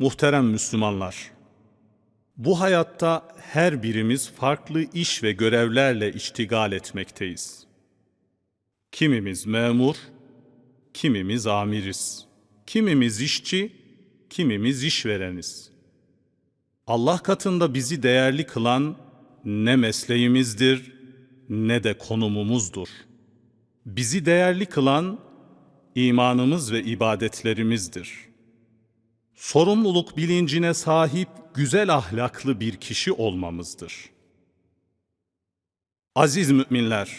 Muhterem Müslümanlar, bu hayatta her birimiz farklı iş ve görevlerle iştigal etmekteyiz. Kimimiz memur, kimimiz amiriz, kimimiz işçi, kimimiz işvereniz. Allah katında bizi değerli kılan ne mesleğimizdir ne de konumumuzdur. Bizi değerli kılan imanımız ve ibadetlerimizdir. Sorumluluk bilincine sahip güzel ahlaklı bir kişi olmamızdır. Aziz müminler,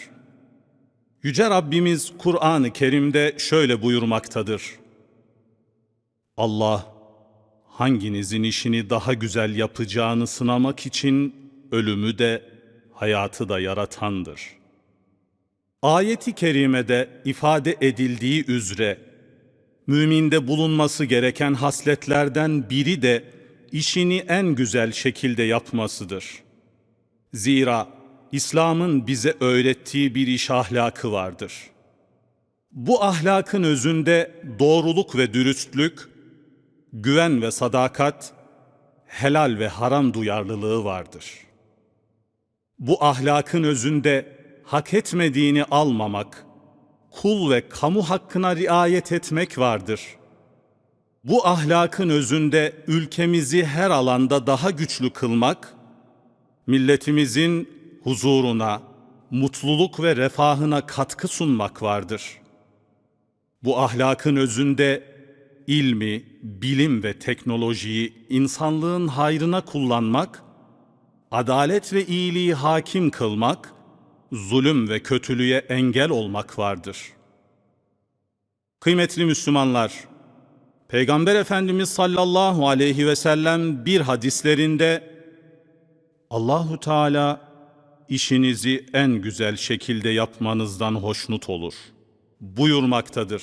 Yüce Rabbimiz Kur'an-ı Kerim'de şöyle buyurmaktadır. Allah, hanginizin işini daha güzel yapacağını sınamak için ölümü de hayatı da yaratandır. Ayeti kerimede ifade edildiği üzere müminde bulunması gereken hasletlerden biri de işini en güzel şekilde yapmasıdır. Zira İslam'ın bize öğrettiği bir iş ahlakı vardır. Bu ahlakın özünde doğruluk ve dürüstlük, güven ve sadakat, helal ve haram duyarlılığı vardır. Bu ahlakın özünde hak etmediğini almamak, kul ve kamu hakkına riayet etmek vardır. Bu ahlakın özünde ülkemizi her alanda daha güçlü kılmak, milletimizin huzuruna, mutluluk ve refahına katkı sunmak vardır. Bu ahlakın özünde ilmi, bilim ve teknolojiyi insanlığın hayrına kullanmak, adalet ve iyiliği hakim kılmak, zulüm ve kötülüğe engel olmak vardır. Kıymetli Müslümanlar, Peygamber Efendimiz sallallahu aleyhi ve sellem bir hadislerinde Allahu Teala işinizi en güzel şekilde yapmanızdan hoşnut olur buyurmaktadır.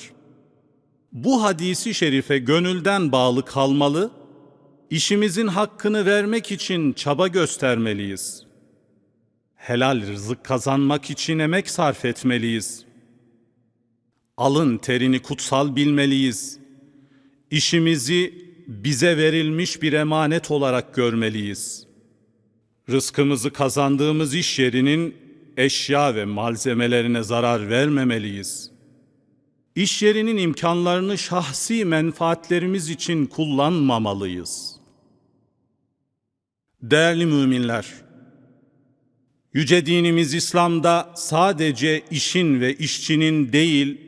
Bu hadisi şerife gönülden bağlı kalmalı, işimizin hakkını vermek için çaba göstermeliyiz. Helal rızık kazanmak için emek sarf etmeliyiz. Alın terini kutsal bilmeliyiz. İşimizi bize verilmiş bir emanet olarak görmeliyiz. Rızkımızı kazandığımız iş yerinin eşya ve malzemelerine zarar vermemeliyiz.'' İş yerinin imkanlarını şahsi menfaatlerimiz için kullanmamalıyız. Değerli müminler, yüce dinimiz İslam'da sadece işin ve işçinin değil,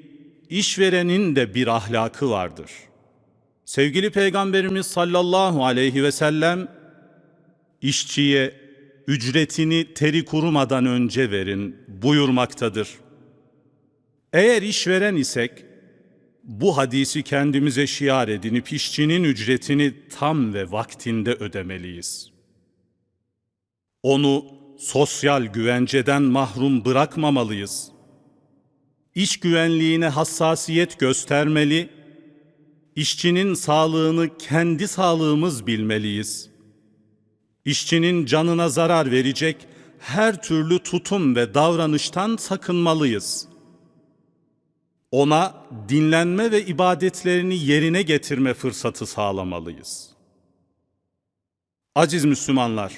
işverenin de bir ahlakı vardır. Sevgili Peygamberimiz sallallahu aleyhi ve sellem, işçiye ücretini teri kurumadan önce verin buyurmaktadır. Eğer işveren isek, bu hadisi kendimize şiar edinip işçinin ücretini tam ve vaktinde ödemeliyiz. Onu sosyal güvenceden mahrum bırakmamalıyız. İş güvenliğine hassasiyet göstermeli, işçinin sağlığını kendi sağlığımız bilmeliyiz. İşçinin canına zarar verecek her türlü tutum ve davranıştan sakınmalıyız.'' ona dinlenme ve ibadetlerini yerine getirme fırsatı sağlamalıyız. Aziz Müslümanlar,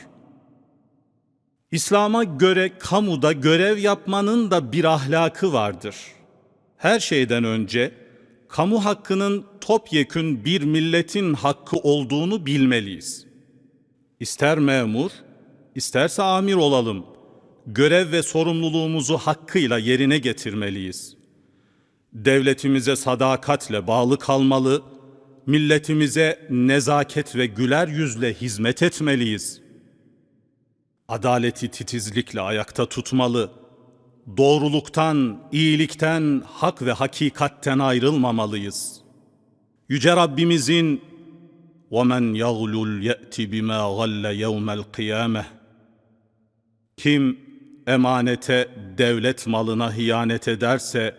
İslam'a göre kamuda görev yapmanın da bir ahlakı vardır. Her şeyden önce kamu hakkının topyekün bir milletin hakkı olduğunu bilmeliyiz. İster memur, isterse amir olalım, görev ve sorumluluğumuzu hakkıyla yerine getirmeliyiz.'' devletimize sadakatle bağlı kalmalı, milletimize nezaket ve güler yüzle hizmet etmeliyiz. Adaleti titizlikle ayakta tutmalı, doğruluktan, iyilikten, hak ve hakikatten ayrılmamalıyız. Yüce Rabbimizin وَمَنْ يَغْلُلْ يَأْتِ بِمَا غَلَّ يَوْمَ الْقِيَامَةِ Kim emanete, devlet malına hiyanet ederse,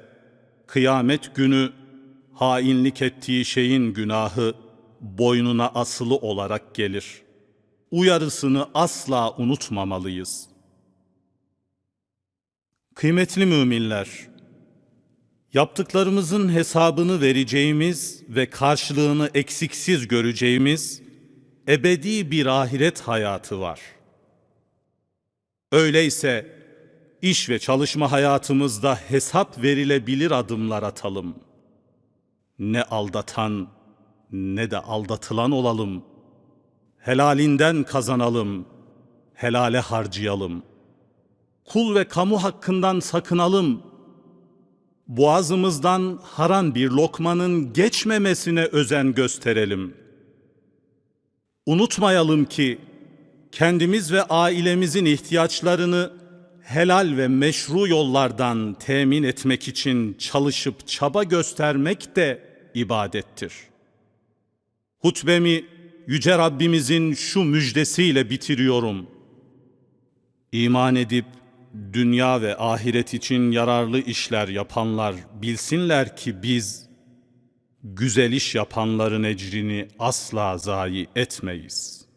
kıyamet günü hainlik ettiği şeyin günahı boynuna asılı olarak gelir. Uyarısını asla unutmamalıyız. Kıymetli müminler, yaptıklarımızın hesabını vereceğimiz ve karşılığını eksiksiz göreceğimiz ebedi bir ahiret hayatı var. Öyleyse iş ve çalışma hayatımızda hesap verilebilir adımlar atalım. Ne aldatan ne de aldatılan olalım. Helalinden kazanalım, helale harcayalım. Kul ve kamu hakkından sakınalım. Boğazımızdan haran bir lokmanın geçmemesine özen gösterelim. Unutmayalım ki kendimiz ve ailemizin ihtiyaçlarını helal ve meşru yollardan temin etmek için çalışıp çaba göstermek de ibadettir. Hutbemi Yüce Rabbimizin şu müjdesiyle bitiriyorum. İman edip dünya ve ahiret için yararlı işler yapanlar bilsinler ki biz güzel iş yapanların ecrini asla zayi etmeyiz.''